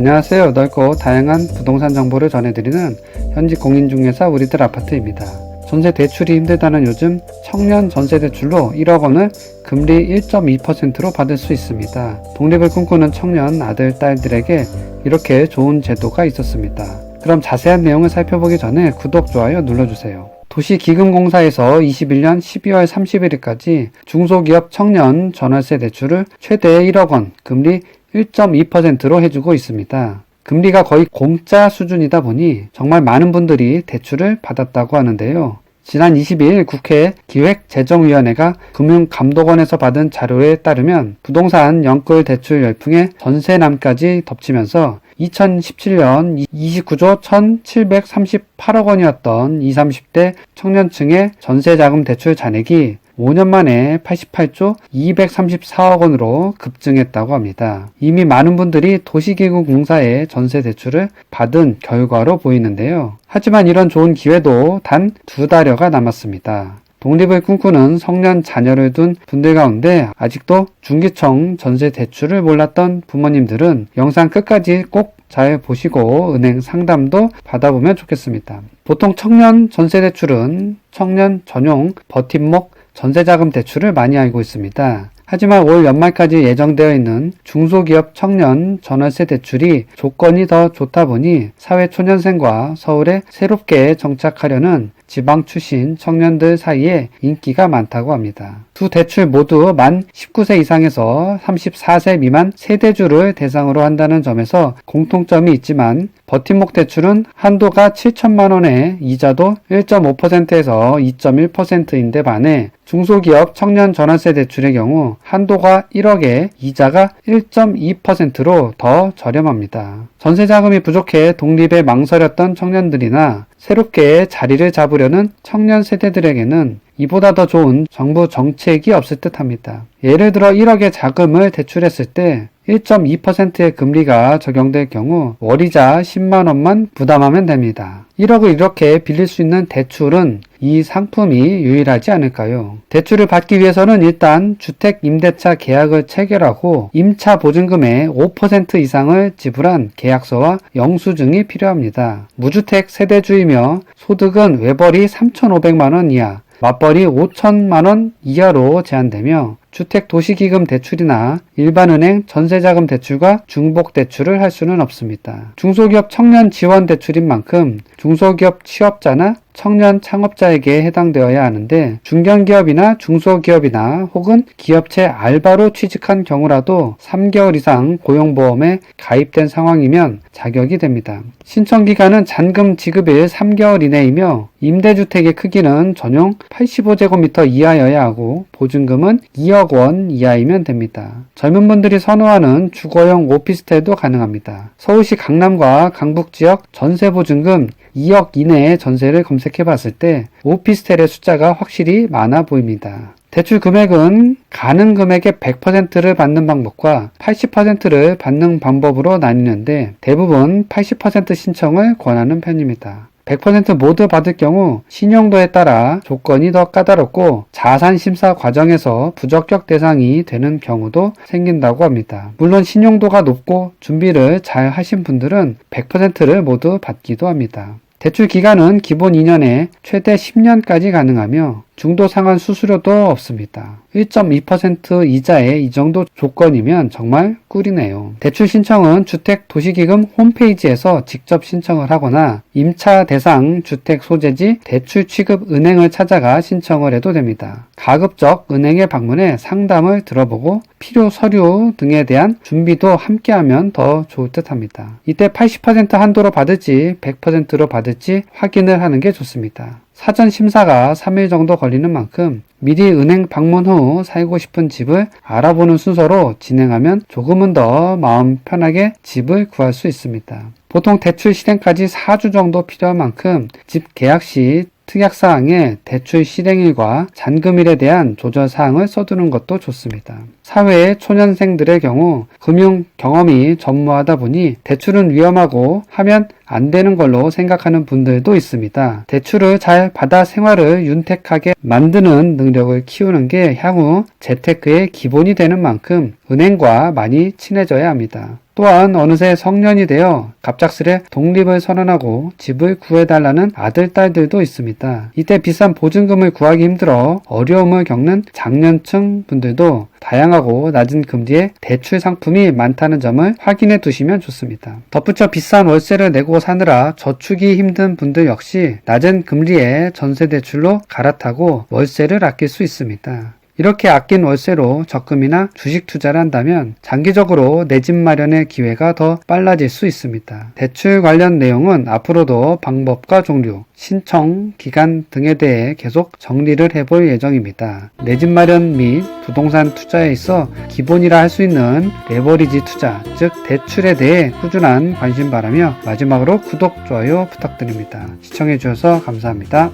안녕하세요. 넓고 다양한 부동산 정보를 전해드리는 현지 공인중개사 우리들 아파트입니다. 전세 대출이 힘들다는 요즘 청년 전세 대출로 1억 원을 금리 1.2%로 받을 수 있습니다. 독립을 꿈꾸는 청년 아들, 딸들에게 이렇게 좋은 제도가 있었습니다. 그럼 자세한 내용을 살펴보기 전에 구독, 좋아요 눌러주세요. 도시기금공사에서 21년 12월 31일까지 중소기업 청년 전월세 대출을 최대 1억 원, 금리 1.2%로 해주고 있습니다. 금리가 거의 공짜 수준이다 보니 정말 많은 분들이 대출을 받았다고 하는데요. 지난 22일 국회 기획재정위원회가 금융감독원에서 받은 자료에 따르면 부동산 연끌 대출 열풍에 전세남까지 덮치면서 2017년 29조 1738억 원이었던 20, 30대 청년층의 전세자금 대출 잔액이 5년 만에 88조 234억 원으로 급증했다고 합니다. 이미 많은 분들이 도시기금공사의 전세 대출을 받은 결과로 보이는데요. 하지만 이런 좋은 기회도 단 두 달여가 남았습니다. 독립을 꿈꾸는 성년 자녀를 둔 분들 가운데 아직도 중기청 전세 대출을 몰랐던 부모님들은 영상 끝까지 꼭 잘 보시고 은행 상담도 받아보면 좋겠습니다. 보통 청년 전세 대출은 청년 전용 버팀목 전세자금 대출을 많이 알고 있습니다. 하지만 올 연말까지 예정되어 있는 중소기업 청년 전월세 대출이 조건이 더 좋다 보니 사회 초년생과 서울에 새롭게 정착하려는 지방 출신 청년들 사이에 인기가 많다고 합니다. 두 대출 모두 만 19세 이상에서 34세 미만 세대주를 대상으로 한다는 점에서 공통점이 있지만 버팀목 대출은 한도가 7천만 원에 이자도 1.5%에서 2.1%인데 반해 중소기업 청년 전월세 대출의 경우 한도가 1억에 이자가 1.2%로 더 저렴합니다. 전세 자금이 부족해 독립에 망설였던 청년들이나 새롭게 자리를 잡으려는 청년 세대들에게는 이보다 더 좋은 정부 정책이 없을 듯 합니다. 예를 들어 1억의 자금을 대출했을 때 1.2%의 금리가 적용될 경우 월이자 10만원만 부담하면 됩니다. 1억을 이렇게 빌릴 수 있는 대출은 이 상품이 유일하지 않을까요? 대출을 받기 위해서는 일단 주택 임대차 계약을 체결하고 임차 보증금의 5% 이상을 지불한 계약서와 영수증이 필요합니다. 무주택 세대주이며 소득은 외벌이 3,500만원 이하, 맞벌이 5천만 원 이하로 제한되며 주택 도시기금 대출이나 일반은행 전세자금 대출과 중복 대출을 할 수는 없습니다. 중소기업 청년 지원 대출인 만큼 중소기업 취업자나 청년 창업자에게 해당되어야 하는데 중견기업이나 중소기업이나 혹은 기업체 알바로 취직한 경우라도 3개월 이상 고용보험에 가입된 상황이면 자격이 됩니다. 신청 기간은 잔금 지급일 3개월 이내이며 임대주택의 크기는 전용 85제곱미터 이하여야 하고 보증금은 2억 원 이하이면 됩니다. 젊은 분들이 선호하는 주거용 오피스텔도 가능합니다. 서울시 강남과 강북 지역 전세 보증금 2억 이내의 전세를 검색 해 봤을 때 오피스텔의 숫자가 확실히 많아 보입니다. 대출 금액은 가능 금액의 100%를 받는 방법과 80%를 받는 방법으로 나뉘는데 대부분 80% 신청을 권하는 편입니다. 100% 모두 받을 경우 신용도에 따라 조건이 더 까다롭고 자산 심사 과정에서 부적격 대상이 되는 경우도 생긴다고 합니다. 물론 신용도가 높고 준비를 잘 하신 분들은 100%를 모두 받기도 합니다. 대출 기간은 기본 2년에 최대 10년까지 가능하며 중도 상환 수수료도 없습니다. 1.2% 이자에 이 정도 조건이면 정말 꿀이네요. 대출 신청은 주택 도시기금 홈페이지에서 직접 신청을 하거나 임차 대상 주택 소재지 대출 취급 은행을 찾아가 신청을 해도 됩니다. 가급적 은행에 방문해 상담을 들어보고 필요 서류 등에 대한 준비도 함께하면 더 좋을 듯 합니다. 이때 80% 한도로 받을지 100%로 받을지 확인을 하는 게 좋습니다. 사전 심사가 3일 정도 걸리는 만큼 미리 은행 방문 후 살고 싶은 집을 알아보는 순서로 진행하면 조금은 더 마음 편하게 집을 구할 수 있습니다. 보통 대출 실행까지 4주 정도 필요한 만큼 집 계약 시 특약사항에 대출 실행일과 잔금일에 대한 조절사항을 써두는 것도 좋습니다. 사회의 초년생들의 경우 금융 경험이 전무하다 보니 대출은 위험하고 하면 안 되는 걸로 생각하는 분들도 있습니다. 대출을 잘 받아 생활을 윤택하게 만드는 능력을 키우는 게 향후 재테크의 기본이 되는 만큼 은행과 많이 친해져야 합니다. 또한 어느새 성년이 되어 갑작스레 독립을 선언하고 집을 구해달라는 아들, 딸들도 있습니다. 이때 비싼 보증금을 구하기 힘들어 어려움을 겪는 장년층 분들도 다양하고 낮은 금리의 대출 상품이 많다는 점을 확인해 두시면 좋습니다. 덧붙여 비싼 월세를 내고 사느라 저축이 힘든 분들 역시 낮은 금리의 전세 대출로 갈아타고 월세를 아낄 수 있습니다. 이렇게 아낀 월세로 적금이나 주식 투자를 한다면 장기적으로 내 집 마련의 기회가 더 빨라질 수 있습니다. 대출 관련 내용은 앞으로도 방법과 종류, 신청, 기간 등에 대해 계속 정리를 해볼 예정입니다. 내 집 마련 및 부동산 투자에 있어 기본이라 할 수 있는 레버리지 투자, 즉 대출에 대해 꾸준한 관심 바라며 마지막으로 구독, 좋아요 부탁드립니다. 시청해주셔서 감사합니다.